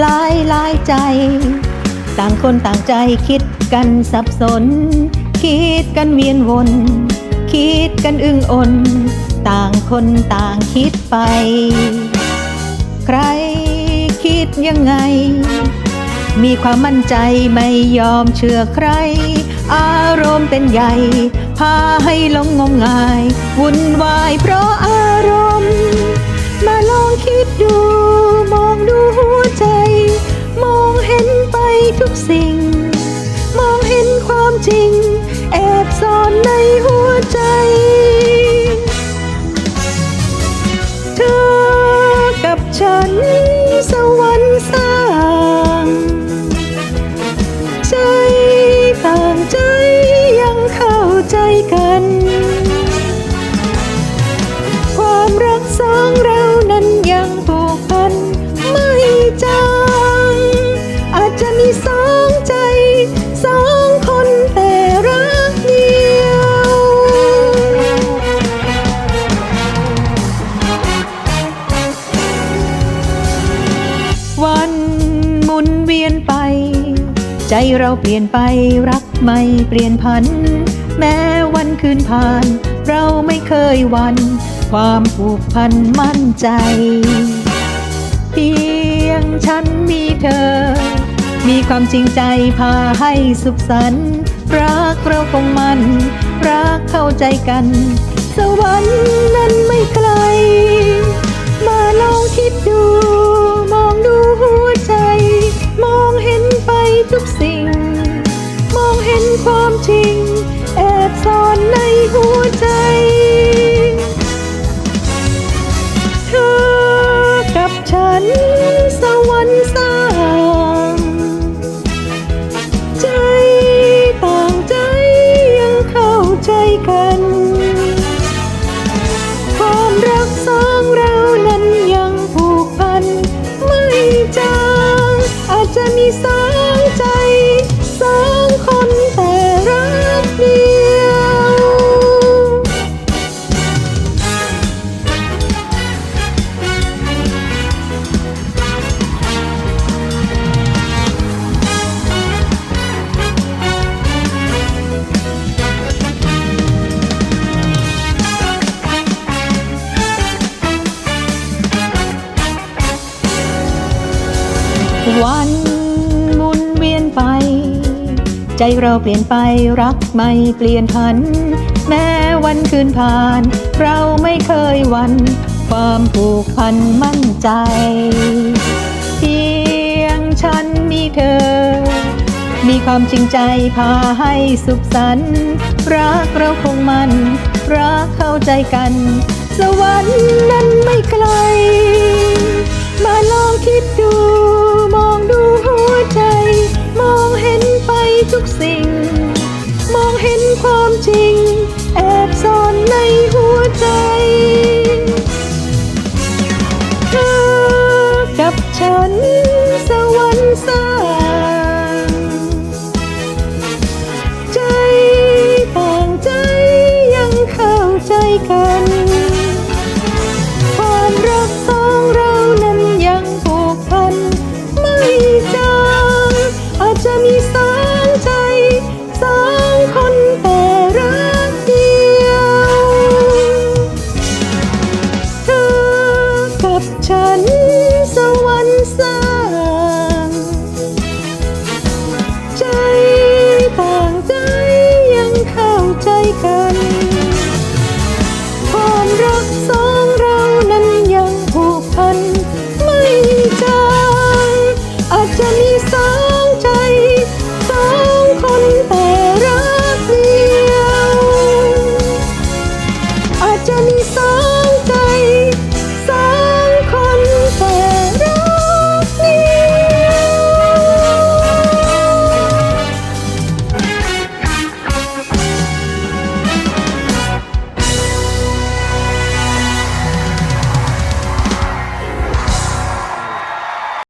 หลายหลายใจ ต่างคนต่างใจคิดกันสับสน คิดกันเวียนวน คิดกันอึ้งอนต่างคนต่างคิดไป ใครคิดยังไง มีความมั่นใจไม่ยอมเชื่อใคร อารมณ์เป็นใหญ่ พาให้หลงงมงาย วุ่นวายเพราะอารมณ์ มาลองคิดดู มองดูหัว ทุกสิ่ง มองเห็นความจริง แอบซ่อนในหัวใจ เธอกับฉันสวรรค์สร้างใจต่างใจยังเข้าใจกัน สองใจสองคนแต่รักเดียว วันหมุนเวียนไป ใจเราเปลี่ยนไปรักไม่เปลี่ยนพัน แม้วันคืนผ่าน เราไม่เคยวัน ความผูกพันมั่นใจ เพียงฉันมีเธอ มีความจริงใจพาให้สุขสันต์รักเราคงมัน รักเข้าใจกัน สวรรค์นั้นไม่ไกล มาลองคิดดู มองดูหัวใจ มองเห็นไปทุกสิ่ง มองเห็นความจริง วันมุนเวียนไป ใจเราเปลี่ยนไปรักไม่เปลี่ยนพัน แม้วันคืนผ่าน เราไม่เคยวัน ความผูกพันมั่นใจ เพียงฉันมีเธอ มีความจริงใจพาให้สุขสันต์รักเราคงมัน รักเข้าใจกัน สวรรค์นั้นไม่ไกล มาลองคิดด ทุกสิ่ง มองเห็นความจริง แอบซ่อนในหัวใจ เธอกับฉัน สวรรค์สร้างใจต่างใจยังเข้าใจกัน